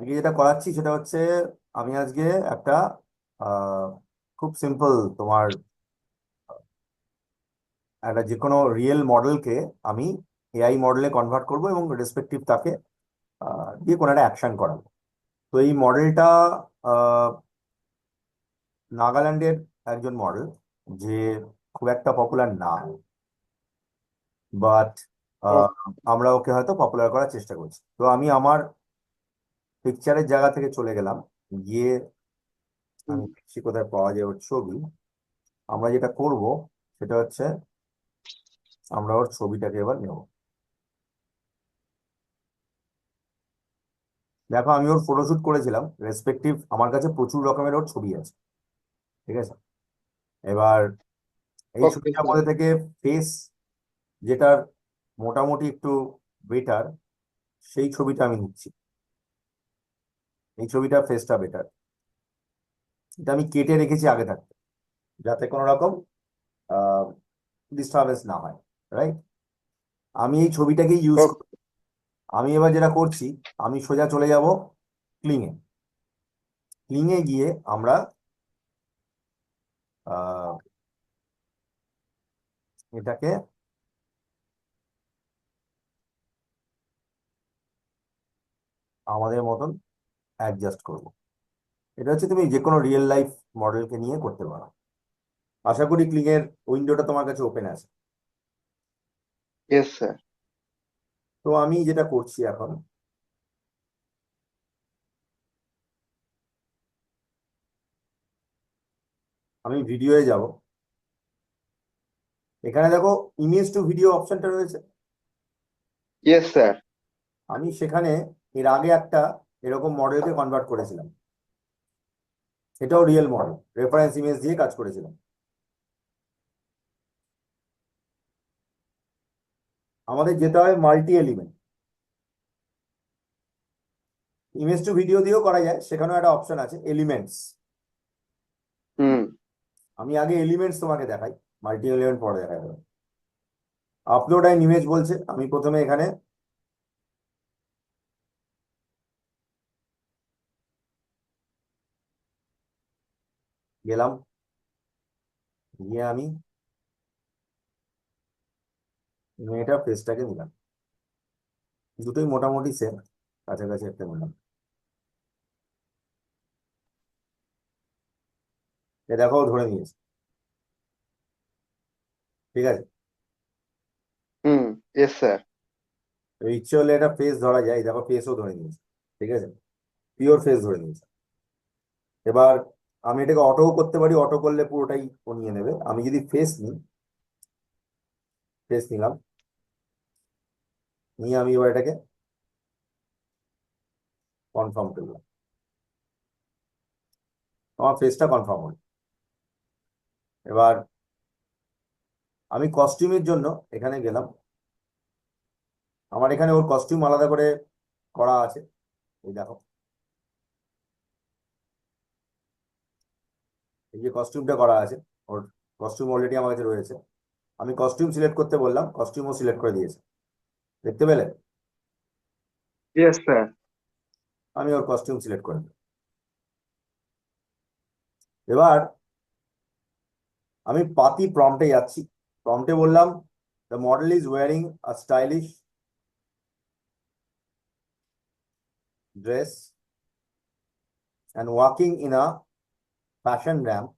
আজকে যেটা করাচ্ছি সেটা হচ্ছে আমি আজকে একটা খুব সিম্পল তোমার একটা যে কোনো রিয়েল মডেলকে আমি এআই মডেলে কনভার্ট করব এবং রেসপেক্টিভ তাকে দিয়ে কোনো একটা অ্যাকশন করাবো। তো এই মডেলটা নাগাল্যান্ডের একজন মডেল যে খুব একটা পপুলার না। বাট আমরা ওকে হয়তো পপুলার করার চেষ্টা করছি। তো আমি আমার পিকচারের জায়গা থেকে চলে গেলাম। গিয়ে আমি দেখছি কোথায় পাওয়া যায় ওর ছবি। আমরা যেটা করব সেটা হচ্ছে আমরা ওর ছবিটাকে এবার নেব। দেখো আমি ওর ফটোশুট করেছিলাম রেসপেক্টিভ আমার কাছে প্রচুর রকমের ওর ছবি আছে। ঠিক আছে? এবার এই ছবিটার মধ্যে থেকে ফেস যেটার মোটামুটি একটু বেটার সেই ছবিটা আমি নিচ্ছি। এই ছবিটা ফেসটা বেটার এটা আমি কেটে রেখেছি আগে থাকতে যাতে কোনো রকম ডিস্টারবেন্স না হয় রাইট আমি এই ছবিটাকে ইউজ. আমি এবার যেটা করছি আমি সোজা চলে যাব ক্লিংয়ে ক্লিংয়ে গিয়ে আমরা এটাকে আমাদের মতন অ্যাডজাস্ট করব। এটা হচ্ছে তুমি যে কোনো রিয়েল লাইফ মডেলকে নিয়ে করতে পারো। আশা করি ক্লিংয়ের উইন্ডোটা তোমার কাছে ওপেন আছে। Yes, sir. তো আমি যেটা করছি এখন আমি ভিডিওয়ে যাব। এখানে দেখো ইমেজ টু ভিডিও অপশনটা রয়েছে। Yes, sir. আমি সেখানে এর আগে একটা এরকম মডেলকে কনভার্ট করেছিলাম। এটাও রিয়েল মডেল রেফারেন্স ইমেজ দিয়ে কাজ করেছিলাম। আমাদের যেতে হয় multi element image to video দিয়েও করা যায় সেখানেও একটা অপশন আছে এলিমেন্টস হুম। আমি আগে এলিমেন্টস তোমাকে দেখাই মাল্টি এলিমেন্ট পরে দেখাই। আপলোড অ্যান ইমেজ বলছে আমি প্রথমে এখানে গেলাম। গিয়ে আমি মেয়েটার ফেসটাকে নিলাম। দুটোই মোটামুটি সেম কাছাকাছি একটা নিলাম। এ দেখো ধরে নিয়েছে। ঠিক আছে? হুম sir. তো ইচ্ছে হলে এটা ফেস ধরা যায়। দেখো ফেসও ধরে নিয়েছে। ঠিক আছে? পিওর ফেস ধরে নিয়েছে। এবার আমি এটাকে অটোও করতে পারি অটো করলে পুরোটাই ও নিয়ে নেবে। আমি যদি ফেস নিই ফেস নিলাম, নিয়ে আমি এবার এটাকে কনফার্ম করলাম আমার ফেসটা কনফার্ম হলো। এবার আমি কস্টিউমের জন্য এখানে গেলাম। আমার এখানে ওর কস্টিউম আলাদা করে করা আছে। এই দেখো। এই যে কস্টিউমটা করা আছে ওর কস্টিউম অলরেডি আমার কাছে রয়েছে। আমি কস্টিউম সিলেক্ট করতে বললাম কস্টিউমও সিলেক্ট করে দিয়েছে। দেখতে পেলে? Yes, sir. আমি ওর কস্টিউম সিলেক্ট করে দিলাম এবার আমি পাতি প্রম্পটে যাচ্ছি। প্রম্পটে বললাম the model is wearing a stylish dress and walking in a fashion ramp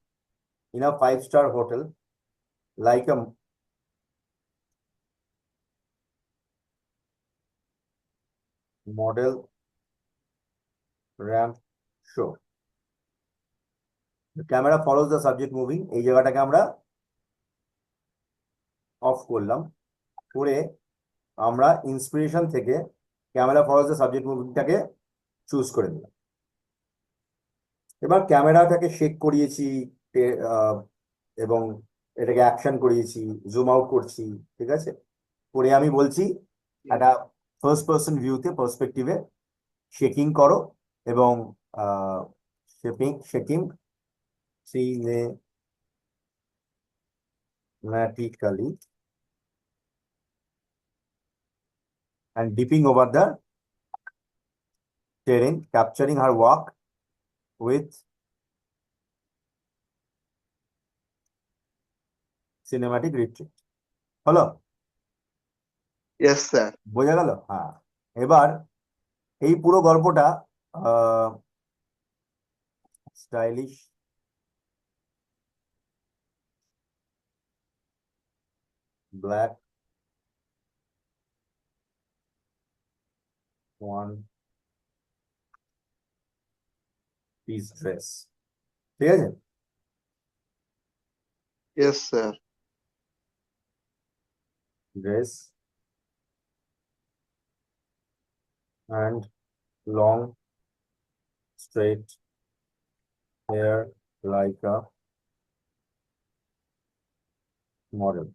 in a five-star hotel like a model ramp show. The camera follows the subject moving এই জায়গাটাকে আমরা অফ করলাম করে আমরা ইন্সপিরেশন থেকে ক্যামেরা ফলোজ দ্য সাবজেক্ট মুভিংটাকে choose করে নিলাম এবার ক্যামেরাটাকে শেক করিয়েছি এবং এটাকে অ্যাকশন করিয়েছি জুম আউট করছি ঠিক আছে? করে আমি বলছি একটা ফার্স্ট পার্সন ভিউতে পার্সপেক্টিভে শেকিং করো এবং shaping shaking cinematically and dipping over the terrain, capturing her walk with cinematic retreat. হলো Yes, sir. বোঝা গেল হ্যাঁ এবার এই পুরো গল্পটা stylish black one piece dress ঠিক আছে Yes, sir. dress and long straight hair like a model.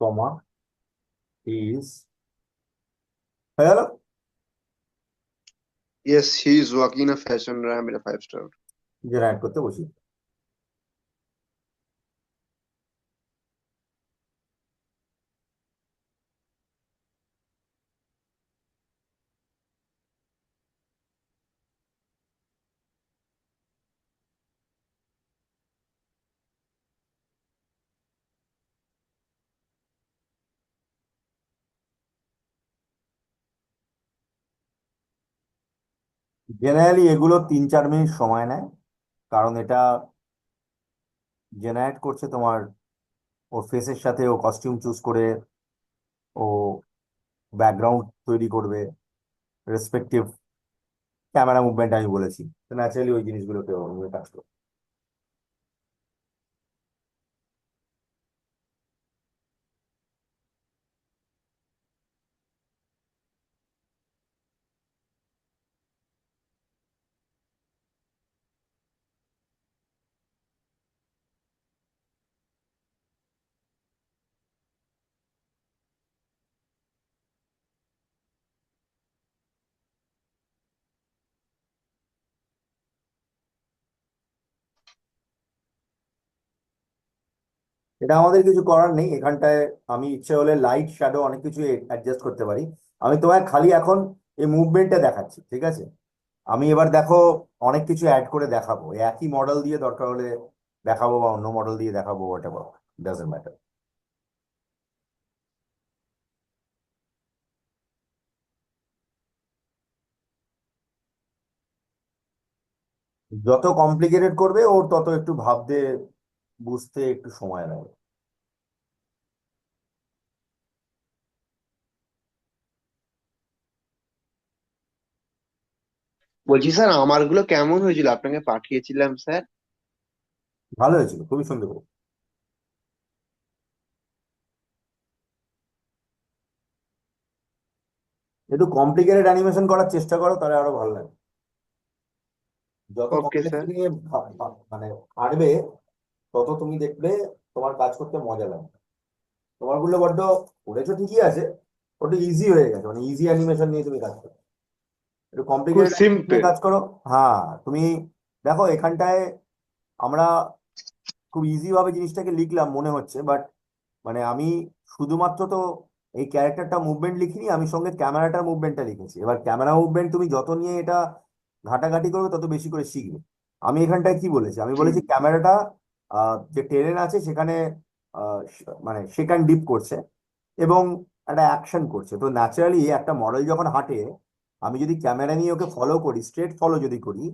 Comma is হয়ে গেল Yes, he is walking a fashion ramp in a five star. Generate করতে বসি জেনারেলি এগুলো তিন চার মিনিট সময় নেয়, কারণ এটা জেনারেট করছে তোমার ওর ফেসের সাথে, ও কস্টিউম চুজ করে, ও ব্যাকগ্রাউন্ড তৈরি করবে রেসপেক্টিভ ক্যামেরা মুভমেন্ট আমি বলেছি। তো ন্যাচারালি ওই জিনিসগুলোকে কাজ করবে। এটা আমাদের কিছু করার নেই। এখানটায় আমি ইচ্ছে হলে লাইট শ্যাডো অনেক কিছু অ্যাডজাস্ট করতে পারি। আমি তোমায় খালি এখন এই মুভমেন্টটা দেখাচ্ছি, ঠিক আছে? আমি এবার দেখো অনেক কিছু অ্যাড করে দেখাবো। একই মডেল দিয়ে দরকার হলে দেখাবো বা অন্য মডেল দিয়ে দেখাবো হোয়াট এভার ডাজেন্ট ম্যাটার যত কমপ্লিকেটেড করবে, ওর তত একটু ভাবতে বুঝতে একটু সময় লাগবে। বলছি স্যার আমারগুলো কেমন হয়েছিল? আপনাকে পাঠিয়েছিলাম স্যার। ভালো হয়েছিল খুবই সুন্দর। একটু কমপ্লিকেটেড অ্যানিমেশন করার চেষ্টা করো তাহলে আরও ভালো লাগে যত ওকে স্যার নিয়ে মানে আনবে তত তুমি দেখবে তোমার কাজ করতে মজা লাগবে। তোমারগুলো বড্ড করেছ ঠিকই আছে ওটা ইজি হয়ে গেছে মানে ইজি অ্যানিমেশন নিয়ে তুমি কাজ করো। একটু কমপ্লিকেটেড কাজ করো। হ্যাঁ তুমি দেখো এখানটায় আমরা খুব ইজি ভাবে জিনিসটাকে লিখলাম মনে হচ্ছে বাট মানে আমি শুধুমাত্র তো এই ক্যারেক্টারটা মুভমেন্ট লিখিনি আমি সঙ্গে ক্যামেরাটার মুভমেন্টটা লিখেছি। এবার ক্যামেরা মুভমেন্ট তুমি যত নিয়ে এটা ঘাটাঘাটি করবে তত বেশি করে শিখবে। আমি এখানটায় কি বলেছি? আমি বলেছি ক্যামেরাটা যে টেরেন আছে সেখানে মানে সেখান ডিপ করছে এবং একটা অ্যাকশন করছে। তো ন্যাচারালি একটা মডেল যখন হাঁটে, আমি যদি ক্যামেরা নিয়ে ওকে ফলো করি স্ট্রেট ফলো যদি করি,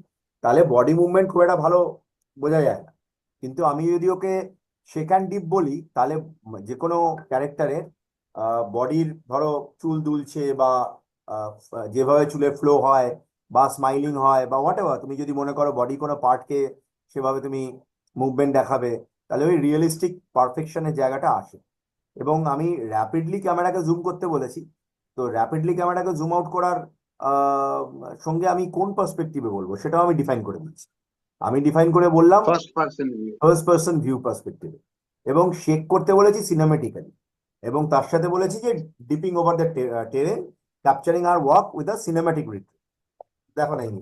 তাহলে বডি মুভমেন্ট খুব একটা ভালো বোঝা যায় না। কিন্তু আমি যদি ওকে সেখান ডিপ বলি, তাহলে যে কোনো ক্যারেক্টারের বডির ধরো চুল দুলছে বা যেভাবে চুলের ফ্লো হয় বা স্মাইলিং হয় বা হোয়াট এভার তুমি যদি মনে করো বডি কোনো পার্টকে সেভাবে তুমি মুভমেন্ট দেখাবে তাহলে ওই রিয়েলিস্টিক পারফেকশনের জায়গাটা আসে। এবং আমি র্যাপিডলি ক্যামেরাকে জুম করতে বলেছি। তো র্যাপিডলি ক্যামেরাকে জুম আউট করার সঙ্গে আমি কোন পার্সপেক্টিভে বলব সেটাও আমি ডিফাইন করে দিচ্ছি। আমি ডিফাইন করে বললাম ফার্স্ট পার্সন ভিউ পার্সপেক্টিভে এবং শেক করতে বলেছি সিনেমেটিক্যালি এবং তার সাথে বলেছি যে dipping over the terrain capturing R walk with a cinematic রিট দেখো না এই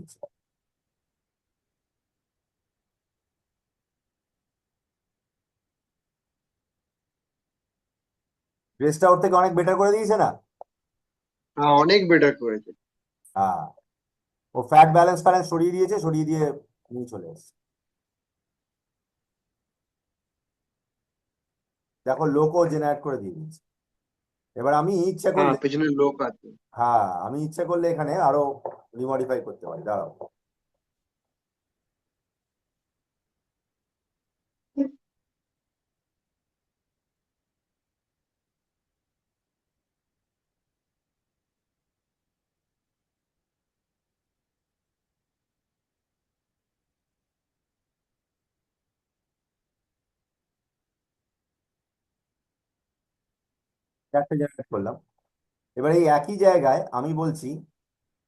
ড্রেসটা ওর থেকে অনেক বেটার করে দিয়েছে না? হ্যাঁ অনেক বেটার করেছে। হ্যাঁ। ও ফ্যাট ব্যালেন্স ফ্যালেন্স সরিয়ে দিয়েছে সরিয়ে দিয়ে নিয়ে চলে এসেছে। দেখো লোকও জেনারেট করে দিয়ে দিয়েছে। এবার আমি ইচ্ছা হ্যাঁ করলে পেছনে লোক আছে। হ্যাঁ আমি ইচ্ছা করলে এখানে আরও রিমডিফাই করতে পারি দাঁড়াও। চারটে জেনারেট করলাম। এবার এই একই জায়গায় আমি বলছি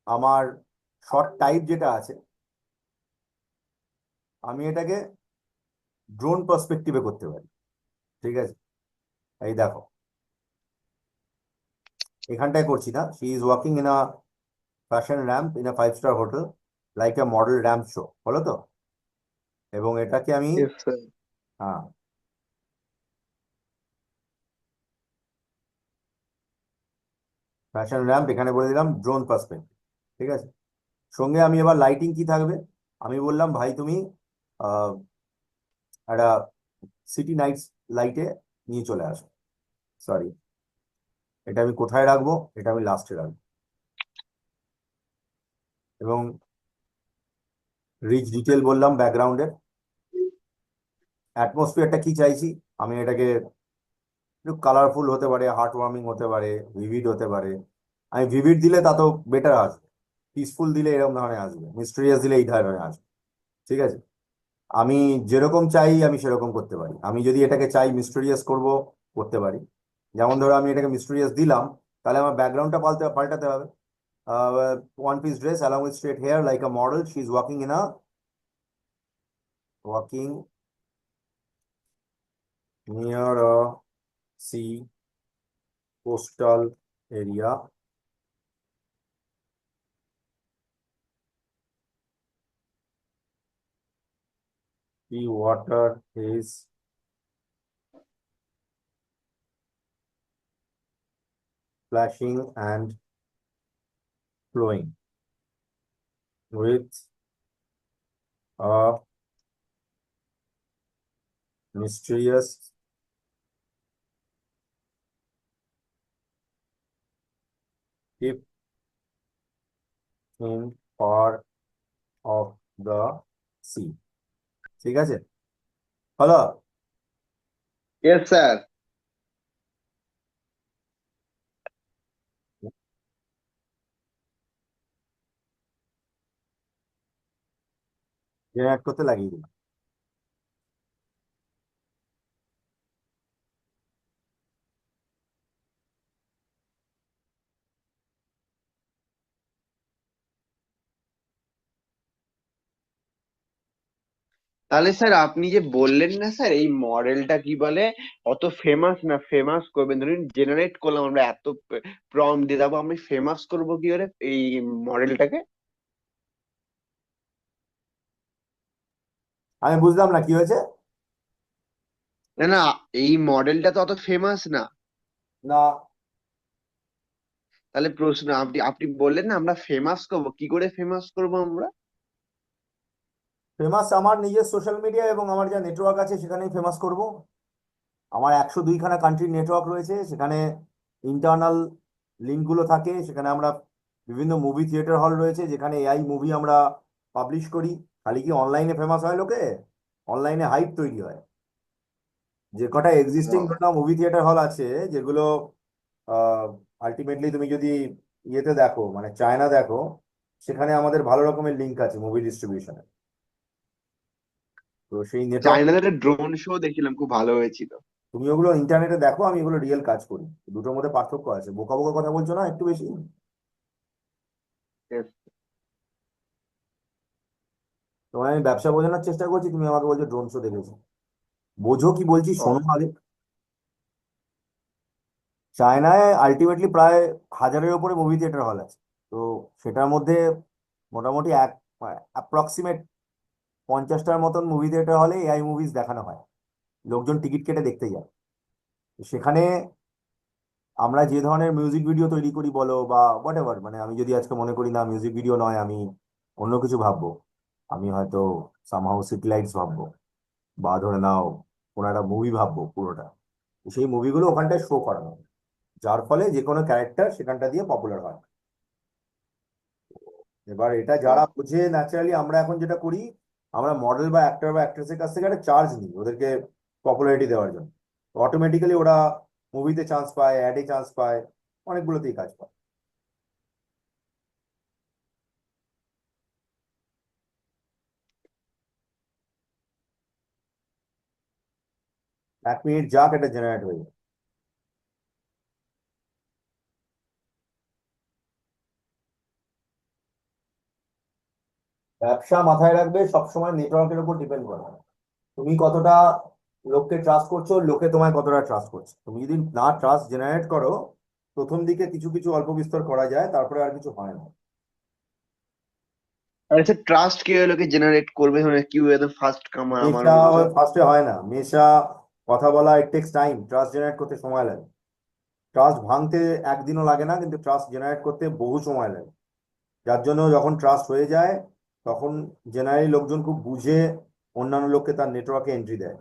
আমার শর্ট টাইপ যেটা আছে আমি এটাকে ড্রোন পার্সপেক্টিভে করতে পারি। ঠিক আছে? এই দেখো। এখানটায় করছি না। She is walking in a fashion ramp in a five star hotel like a model ramp show বলো তো? এবং এটাকে আমি হ্যাঁ। ফ্যাশন র্যাম্প এখানে বলে দিলাম ড্রোন পার্সপেক্টিভ ঠিক আছে? সঙ্গে আমি এবার লাইটিং কি থাকবে? আমি বললাম, ভাই, তুমি একটা সিটি নাইটস লাইটে নিয়ে চলে আসো। সরি এটা আমি কোথায় রাখব? এটা আমি লাস্টে রাখব। এবং রিচ ডিটেল বললাম ব্যাকগ্রাউন্ডের অ্যাটমসফিয়ারটা কি চাইছি? আমি এটাকে একটু কালারফুল হতে পারে হার্ট ওয়ার্মিং হতে পারে ভিভিড হতে পারে। আমি ভিভিড দিলে তা তো বেটার আসবে। পিসফুল দিলে এরকম ধরনের আসবে। মিস্টেরিয়াস দিলে এই ধরনের আসবে। ঠিক আছে? আমি যেরকম চাই, আমি সেরকম করতে পারি। আমি যদি এটাকে চাই মিস্টেরিয়াস করব, করতে পারি। যেমন ধরো আমি এটাকে মিস্টেরিয়াস দিলাম, তাহলে আমার ব্যাকগ্রাউন্ডটা পাল্টে, পাল্টাতে হবে। One piece dress along with straight hair like a model she is walking in a walking near sea coastal area. The water is flashing and flowing with a mysterious deep in part of the sea ঠিক আছে হলো Yes, sir. Generate করতে লাগিয়ে দিলাম তাহলে sir আপনি যে বললেন না স্যার এই মডেলটা কি বলে? অত ফেমাস না ফেমাস করবেন। ধরুন জেনারেট করলাম আমরা এত প্রম্পট দিয়ে দেবো আমি ফেমাস করব কি করে এই মডেলটাকে? আমি বুঝলাম না কি হয়েছে? না না এই মডেলটা তো অত ফেমাস না। না। তাহলে প্রশ্ন আপনি আপনি বললেন না আমরা ফেমাস করব। কি করে ফেমাস করব আমরা? ফেমাস আমার নিজের সোশ্যাল মিডিয়া এবং আমার যা নেটওয়ার্ক আছে সেখানেই ফেমাস করব। আমার একশো দুইখানা কান্ট্রির নেটওয়ার্ক রয়েছে সেখানে ইন্টারনাল লিঙ্কগুলো থাকে সেখানে আমরা বিভিন্ন মুভি থিয়েটার হল রয়েছে যেখানে এআই মুভি আমরা পাবলিশ করি। খালি কি অনলাইনে ফেমাস হয় লোকে? অনলাইনে হাইপ তৈরি হয়। যে কটা এক্সিস্টিং ও। মুভি থিয়েটার হল আছে যেগুলো আলটিমেটলি তুমি যদি ইয়েতে দেখো মানে চায়না দেখো সেখানে আমাদের ভালো রকমের লিঙ্ক আছে মুভি ডিস্ট্রিবিউশনে তো সেই চায়নাতে একটা ড্রোন শো দেখছিলাম খুব ভালো হয়েছিল। তুমি ওগুলো ইন্টারনেটে দেখো আমি এগুলো রিয়েল কাজ করি। দুটোর মধ্যে পার্থক্য আছে। বোকা বোকা কথা বলছো না একটু বেশি. তোমায় আমি ব্যবসা বোঝানোর চেষ্টা করছি তুমি আমাকে বলছো ড্রোন শো দেখেছ। বোঝো কি বলছি। শোনো আগে চায়নায় আলটিমেটলি প্রায় হাজারের ওপরে মুভি থিয়েটার হল আছে। তো সেটার মধ্যে মোটামুটি এক অ্যাপ্রক্সিমেট পঞ্চাশটার মতন মুভি থিয়েটার হলে এআই মুভিজ দেখানো হয়। লোকজন টিকিট কেটে দেখতে যায় সেখানে আমরা যে ধরনের মিউজিক ভিডিও তৈরি করি বলো বা হোয়াট এভার মানে আমি যদি আজকে মনে করি না মিউজিক ভিডিও নয় আমি অন্য কিছু ভাববো। আমি হয়তো সামহাউ সিটি লাইটস ভাববো বা ধরে নাও কোনো একটা মুভি ভাববো পুরোটা। সেই মুভিগুলো ওখানটায় শো করানো হয়। যার ফলে যে কোনো ক্যারেক্টার সেখানটা দিয়ে পপুলার হয়। এবার এটা যারা বুঝে ন্যাচারালি আমরা এখন যেটা করি আমরা মডেল বা অ্যাক্টর বা অ্যাক্ট্রেসের কাছ থেকে একটা চার্জ নিই, ওদেরকে পপুলারিটি দেওয়ার জন্য। অটোমেটিক্যালি ওরা মুভিতে চান্স পায় অ্যাডে চান্স পায়, অনেকগুলোতেই কাজ পায়। এক মিনিট যাক, এটা জেনারেট হয়ে যায় ব্যবসা মাথায় রাখবে সবসময় নেটওয়ার্কের উপর ডিপেন্ড করে। তুমি কতটা লোককে ট্রাস্ট করছ লোকে তোমায় কতটা ট্রাস্ট করছে। তুমি যদি না ট্রাস্ট জেনারেট করো প্রথম দিকে কিছু কিছু অল্প বিস্তর করা যায় তারপরে আর কিছু হয় না। আর স্যার ট্রাস্ট কীভাবে লোকে জেনারেট করবে? মানে কি একদম ফার্স্ট কামার আমার ফার্স্টে হয় না। মেশা কথা বলা it takes time trust generate করতে সময় লাগে। ট্রাস্ট ভাঙতে একদিনও লাগে না কিন্তু ট্রাস্ট জেনারেট করতে বহু সময় লাগে। যার জন্য যখন ট্রাস্ট হয়ে যায় তখন জেনারেলি লোকজন খুব বুঝে অন্যান্য লোককে তার নেটওয়ার্কে এন্ট্রি দেয়।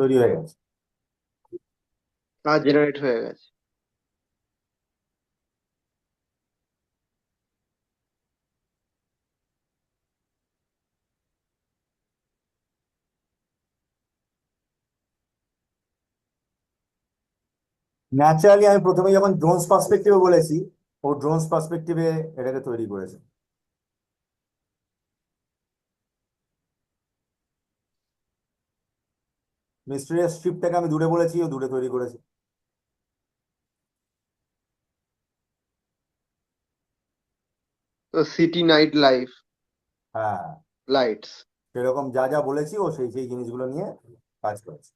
তৈরি হয়ে গেছে। তা জেনারেট হয়ে গেছে। ন্যাচারালি আমি প্রথমে যখন ড্রোনস পার্সপেক্টিভে বলেছি ও ড্রোনস পার্সপেক্টিভে এটাকে তৈরি করেছে। মিস্টেরিয়াস শিপটাকে আমি দূরে বলেছি ও দূরে তৈরি করেছে। সিটি নাইট লাইফ হ্যাঁ। লাইটস সেরকম যা যা বলেছি ও সেই সেই জিনিসগুলো নিয়ে কাজ করেছে।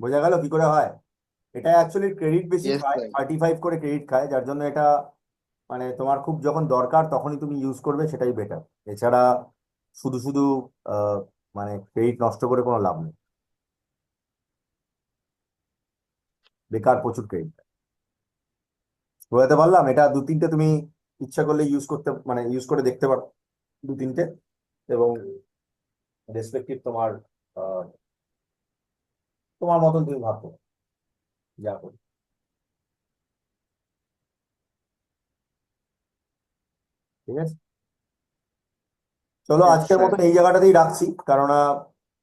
বোঝা গেল কি করে হয়? এটা অ্যাকচুয়ালি ক্রেডিট বেশি খায় থার্টি ফাইভ করে ক্রেডিট খায় যার জন্য এটা মানে তোমার খুব যখন দরকার তখনই তুমি ইউজ করবে সেটাই বেটার এছাড়া শুধু শুধু মানে ক্রেডিট নষ্ট করে কোনো লাভ নেই। বেকার প্রচুর ক্রেডিট বোঝাতে পারলাম? এটা দু তিনটে তুমি ইচ্ছা করলে ইউজ করতে মানে ইউজ করে দেখতে পারো দু তিনটে এবং রেসপেক্টিভ তোমার তোমার মতন তুমি ভাবো। যা করি ঠিক আছে? চলো আজকের. মতন এই জায়গাটাতেই রাখছি। কেননা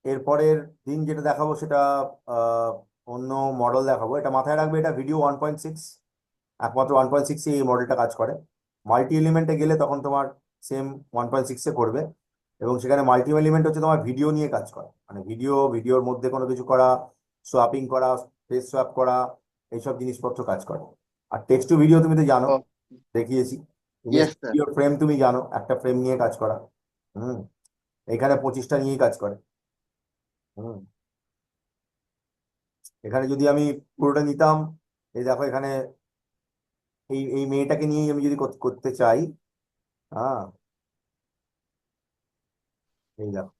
এরপরের দিন যেটা দেখাবো সেটা অন্য মডেল দেখাবো। এটা মাথায় রাখবে এটা ভিডিও ওয়ান পয়েন্ট সিক্স একমাত্র ওয়ান পয়েন্ট সিক্সে এই মডেলটা কাজ করে। মাল্টি এলিমেন্টে গেলে তখন তোমার সেম ওয়ান পয়েন্ট সিক্সে করবে এবং সেখানে মাল্টি এলিমেন্ট হচ্ছে তোমার ভিডিও নিয়ে কাজ করে। মানে ভিডিও ভিডিওর মধ্যে কোনো কিছু করা সোয়াপিং করা ফেস সোয়াপ করা এইসব জিনিসপত্র কাজ করে। আর টেক্সট টু ভিডিও তুমি তো জানো Oh. দেখিয়েছি. ভিডিওর ফ্রেম তুমি জানো একটা ফ্রেম নিয়ে কাজ করা। হুম, এখানে পঁচিশটা নিয়েই কাজ করে। হুম, এখানে যদি আমি পুরোটা নিতাম, এই দেখো এখানে এই এই মেয়েটাকে নিয়েই আমি যদি করতে চাই হ্যাঁ এই দেখো।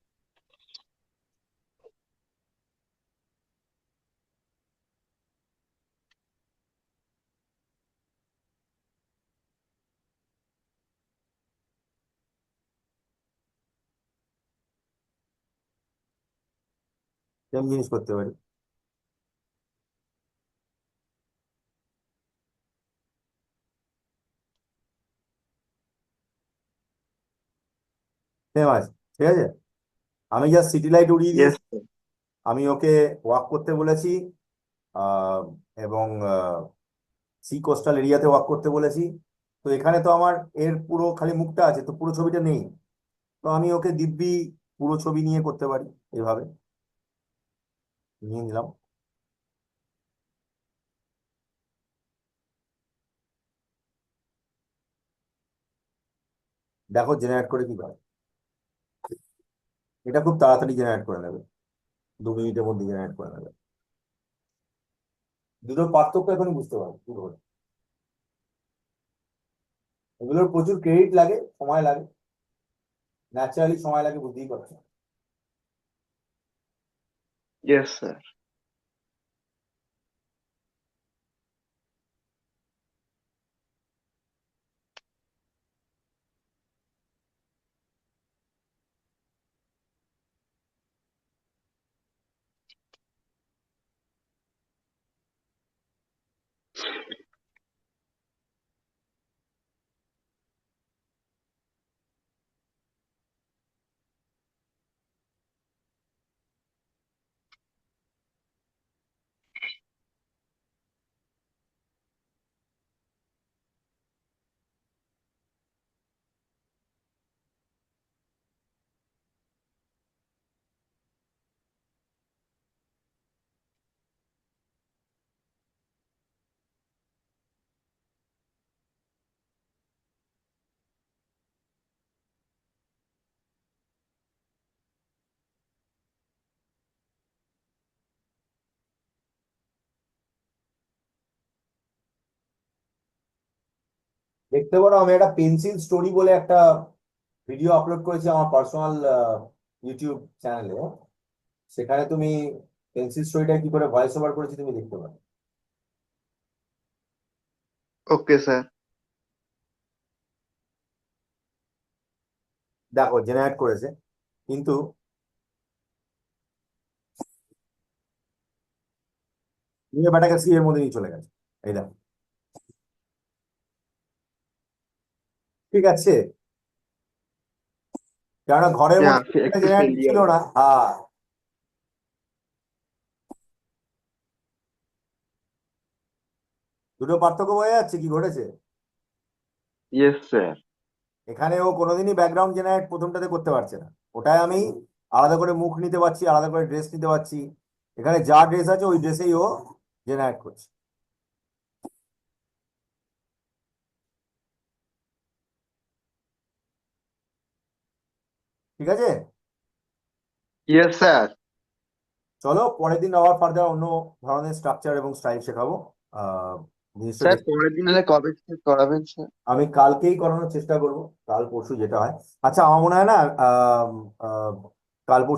জিনিস করতে পারি? হ্যাঁ ঠিক আছে? আমি যা সিটি লাইট উড়িয়ে দিয়েছি। আমি ওকে ওয়াক করতে বলেছি এবং সি কোস্টাল এরিয়াতে ওয়াক করতে বলেছি। তো এখানে তো আমার এর পুরো খালি মুখটা আছে তো পুরো ছবিটা নেই। তো আমি ওকে দিব্যি পুরো ছবি নিয়ে করতে পারি এভাবে। নিয়ে নিলাম দেখো জেনারেট করে কি করে এটা খুব তাড়াতাড়ি জেনারেট করে নেবে দু মিনিটের মধ্যে জেনারেট করে নেবে দুটোর পার্থক্য এখন বুঝতে পারবে পুরো এগুলোর প্রচুর ক্রেডিট লাগে, সময় লাগে। ন্যাচারালি সময় লাগে, বুঝতেই পারছ। ইয়েস স্যার দেখতে পারো আমি একটা পেন্সিল স্টোরি বলে একটা ভিডিও আপলোড করেছি আমার পার্সোনাল ইউটিউব চ্যানেলে সেখানে তুমি পেন্সিল স্টোরিটা কি করে ভয়েস ওভার করেছি তুমি দেখতে পারো। ওকে স্যার দেখো জেনারেট করেছে কিন্তু নিয়ে ব্যাটাকে সি এর মধ্যে নিয়ে চলে গেছে। এই দেখো। ঠিক আছে? কেননা ঘরের হ্যাঁ, মধ্যে ছিল না। হ্যাঁ। দুটো পার্থক্য বোঝা যাচ্ছে কি ঘটেছে? ইয়েস স্যার এখানে ও কোনোদিনই ব্যাকগ্রাউন্ড জেনারেট প্রথমটাতে করতে পারছে না। ওটাই আমি আলাদা করে মুখ নিতে পারছি আলাদা করে ড্রেস নিতে পারছি। এখানে যা ড্রেস আছে ওই ড্রেসেই ও জেনারেট করছে। ঠিক আছে? ইয়েস স্যার চলো পরের দিন আবার ফার্দার অন্য ধরনের স্ট্রাকচার এবং স্টাইল শেখাবো। স্যার পরের দিন হলে কবে করাবেন স্যার আমি কালকেই করানোর চেষ্টা করব কাল পরশু যেটা হয়। আচ্ছা আমার মনে হয় না কাল পরশু